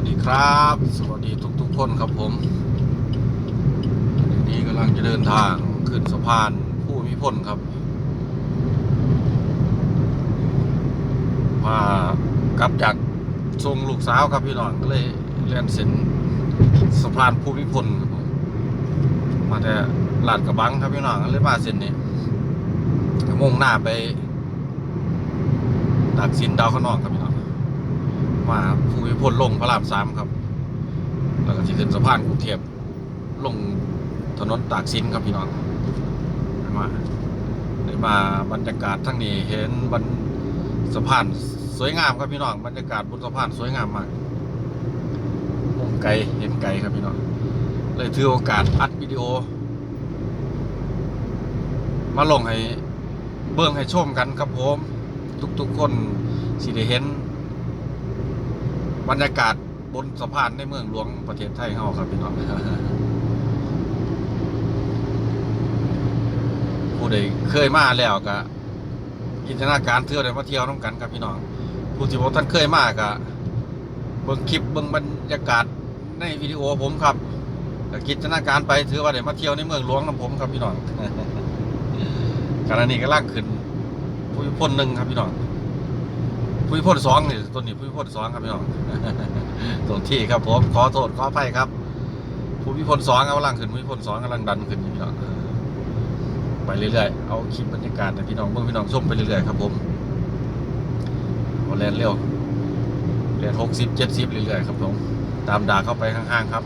วัสดีครับ สวัสดีทุกๆคนครับผมวันนี้กำลังจะเดินทางขึ้นสะพานผู้มิพลครับ มากลับจากส่งลูกสาวครับพี่น้องก็เลยเรียนเส้นสะพานผู้มิพลครับผมมาแต่ลาดกระบังครับพี่น้องก็เลยมาเส้นนี้มุ่งหน้าไปดักสินดาวข้างนอกครับ มาภูมิพลลงพระรามสามครับ แล้วก็ที่ขึ้นสะพานกรุงเทพลงถนนตากสินครับพี่น้องมาได้มาบรรยากาศทั้งนี้เห็นบรรสะพานสวยงามครับพี่น้องบรรยากาศบนสะพานสวยงามมากมองไกลเห็นไกลครับพี่น้องเลยถือโอกาสอัดวิดีโอ มาลงให้เบิ่งให้ชมกันครับผม ทุกๆคนสิได้เห็น บรรยากาศบนสะพานในเมืองหลวงประเทศไทยเฮาครับพี่น้องผู้ใดเคยมาแล้วก็จินตนาการเที่ยวได้มาเที่ยวน้ำกันครับพี่น้องผู้ที่บ่ท่านเคยมาก็เบิ่งคลิปเบิ่งบรรยากาศในวิดีโอผมครับก็จินตนาการไปถือว่าได้มาเที่ยวในเมืองหลวงนํผมครับพี่น้องขณะนี้ก็ล่างขึ้นผู้พิพลหนึ่งครับพี่น้อง ผู้พิพลสองนี่ตัวนี้ผู้พิพลสองครับพี่น้องตรงที่ครับผมขอโทษขออภัยครับผู้พิพลสองกำลังขึ้นผู้พิพลสองกำลังดันขึ้นอยู่พี่น้องไปเรื่อยๆ เอาคลิปบรรยากาศให้พี่น้องเบิ่งพี่น้องชมไปเรื่อยๆครับผมแลนเร็วเรียนหกสิบเจ็ดสิบเรื่อยๆครับผมตามด่าเข้าไปข้างๆครับ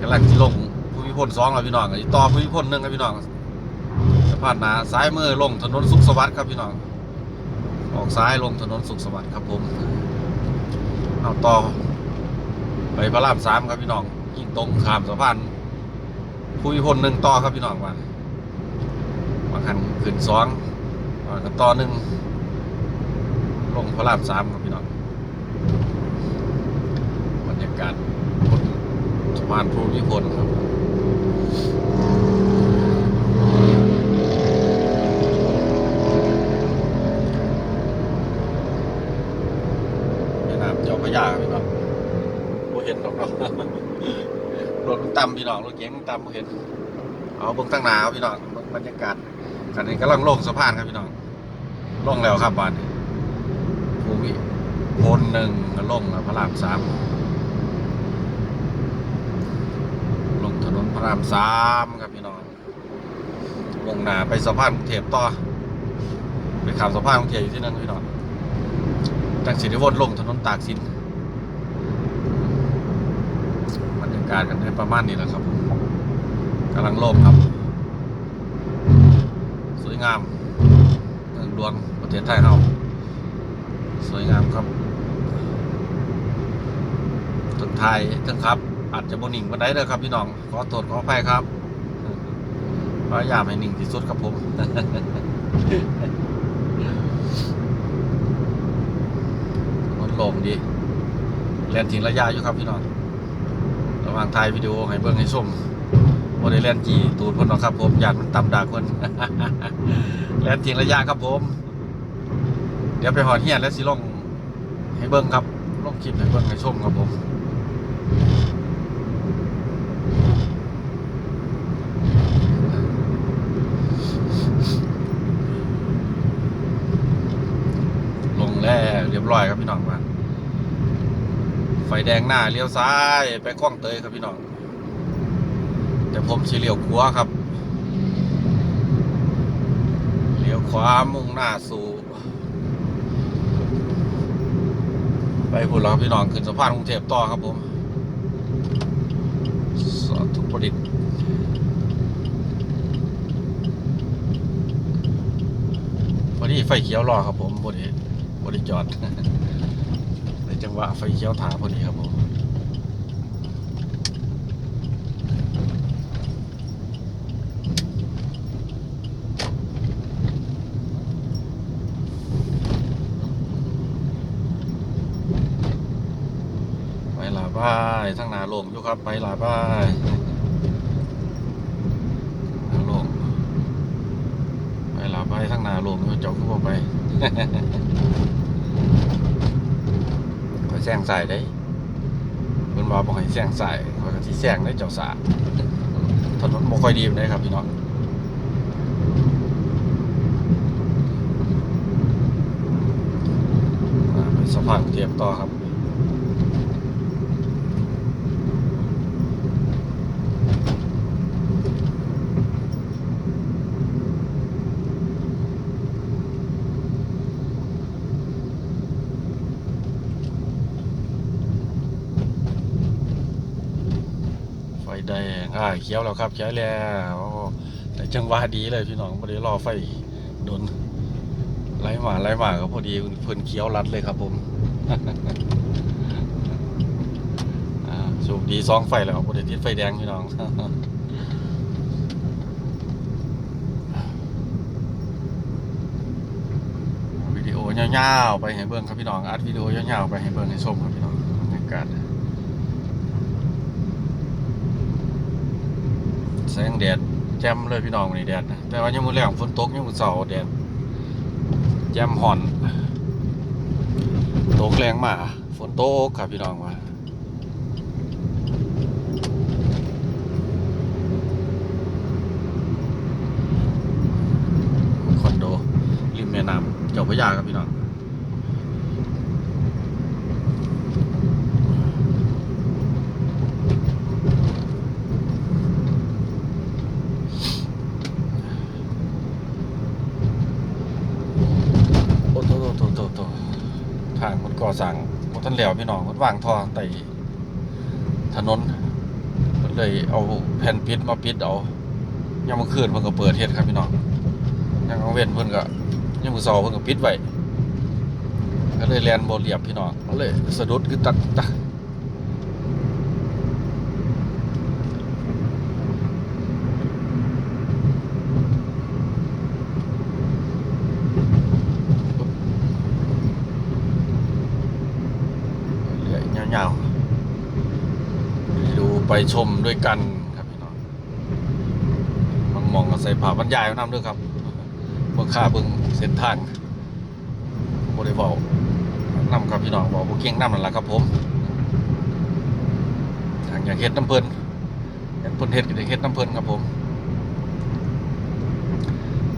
กำลังที่ลงผู้พิพลสองแล้วพี่น้องอีกต่อผู้พิพลหนึ่งครับพี่น้อง สะพานนาซ้ายมือลงถนนสุขสวัสดิ์ครับพี่น้องออกซ้ายลงถนนสุขสวัสดิ์ครับผมเอาต่อไปพระรามสามครับพี่น้องยิ่งตรงข้ามสะพานภูมิพลหนึ่งต่อครับพี่น้องว่าบางคันขึ้นสองบางคันต่อหนึ่งลงพระรามสามครับพี่น้องบรรยากาศบนสะพานภูมิพลครับ แม่น้ำเจ้าพระยาครับพี่น้อง บ่เห็นหรอกรถมันต่ำพี่น้องรถเก๋งมันต่ำบ่เห็น เอาเบิ่งตั้งหนาวพี่น้องบรรยากาศขณะนี้กำลังลงสะพานครับพี่น้องลงแล้วครับบ้านนี้ภูมิพลหนึ่งก็ลงแล้วพระรามสามลงถนนพระรามสามครับพี่น้องลงหนาไปสะพานกรุงเทพต่อไปขับสะพานกรุงเทพอยู่ที่นั่นพี่น้องจากสิริวนลงถนนตากสินบรรยา กาศกันได้ประมาณนี้แหละครับผมกำลังโล่งครับ สวยงามเมืองหลวงประเทศไทยเราสวยงามครับถึงไทยถึงครับ อาจจะบนิ่งวันใดเลยครับพี่น้อง ขอโทษขออภัยครับพยายามให้นิ่งที่สุดครับผมลดลงดีเล่นทิ้งระยะอยู่ครับพี่น้อง ระหว่างถ่ายวิดีโอให้เบิ่งให้ชมบ่ได้เล่นจีตูดพ่นหรอกครับ ผมอยากมันต่ำดาคนแล่นทิ้งระยะครับผม เดี๋ยวไปหอดเฮียนและสิลงให้เบิ่งครับลงคลิปให้เบิ่งให้ชมครับผมลงแล้วเรียบร้อยครับพี่น้องมาไฟ แดงหน้าเลี้ยวซ้ายไปคลองเตยครับพี่น้องแต่ผมสิเลี้ยวขวาครับเลี้ยวขวามุ่งหน้าสู่ไปพุ่นแล้วพี่น้องขึ้นสะพานกรุงเทพต่อครับผมสาธุประดิษฐ์พอดีไฟเขียวรอครับผมพอดีพอดีจอด จังหวะไฟเขียวถาพอดีครับผมไปลาบ้ายทั้งนาลงอยู่ครับ ไปลาบ้ายนาลงไปลาบ้ายทั้งนาลงอยู่เจ้าขึ้นไป งใส่ได้เพิ่นว่าบ่ให้แซงใส่ข่อยก็สิแซงได้เจ้าสาถนนบ่ค่อยดีปานใดครับพี่น้องสะพานกรุงเทียมต่อครับ ไฟแดง อ่าเขียวแล้วครับเขียวแล้วแต่จังหวะดีเลยพี่น้องพอดีรอไฟโดนไล่มาไล่มาก็พอดีเพิ่นเขียวรัดเลยครับผมสูบดีสองไฟแล้วพอดีติดไฟแดงพี่น้องวิดีโอยาวๆไปให้เบิ่งครับพี่น้องอัดวิดีโอยาวๆไปให้เบิ่งให้ชมครับพี่น้องบรรยากาศ แสงแดดแจ่มเลยพี่น้องวันนี้แดดนะแต่ว่ายังมือแรงฝนตกยังมือเสาแดดแจ่มห่อนตกแรงมาฝนตกครับพี่น้องว่าคอนโดริมแม่น้ำเจ้าพระยาครับพี่น้องโอ้โตโตโตโตโตทางมัน ก่อสร้างมันทันแล้วพี่น้องมันวางท่อไต่ถนนเลยเอาแผ่นปิดมาปิดเอายังมือคืนเพิ่นก็เปิดเฮ็ดครับพี่น้องยังเอาเว้นเพิ่นก็ยังมือเช้าเพิ่นก็ปิดไว้ก็เลยแล่นบ่เรียบพี่น้องก็เลยสะดุดคือตัดตัด เรื่อยๆยาวๆไปดูไป ชมด้วยกันครับพี่น้องมองมองๆก็ใส่ผ้าบรรยายน้ำด้วยครับเบิ่งค่าเบิ่งเส้นทางบ่ได้บอกน้ำครับพี่น้องบอกบ่เก่งน้ำนั่นแหละครับผมทางอยากเฮ็ดน้ำเพลินเห็นเพลินเฮ็ดก็ได้เฮ็ดน้ำเพลินครับผม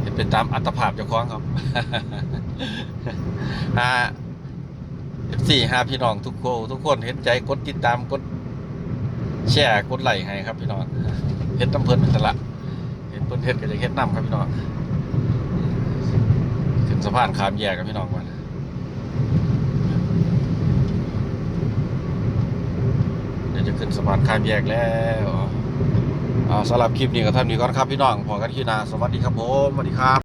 เฮ็ดเป็นตามอัตภาพเจ้าของครับอ่าสี่ห้าพี่น้องทุกคนทุกคนเห็นใจกดติดตามกด แชร์กดไลค์ให้ครับพี่น้องเฮ็ดน้ำเพลินเป็นตละเห็นเพิ่นเฮ็ดก็จะเฮ็ดน้ำครับพี่น้องขึ้นสะพานขามแยกครับพี่น้องมาเดี๋ยวจะขึ้นสะพานข้ามแยกแล้วอ่าสำหรับคลิปนี้ก็เท่านี้ก่อนครับพี่น้องพอกันที่นาสวัสดีครับผมสวัสดีครับ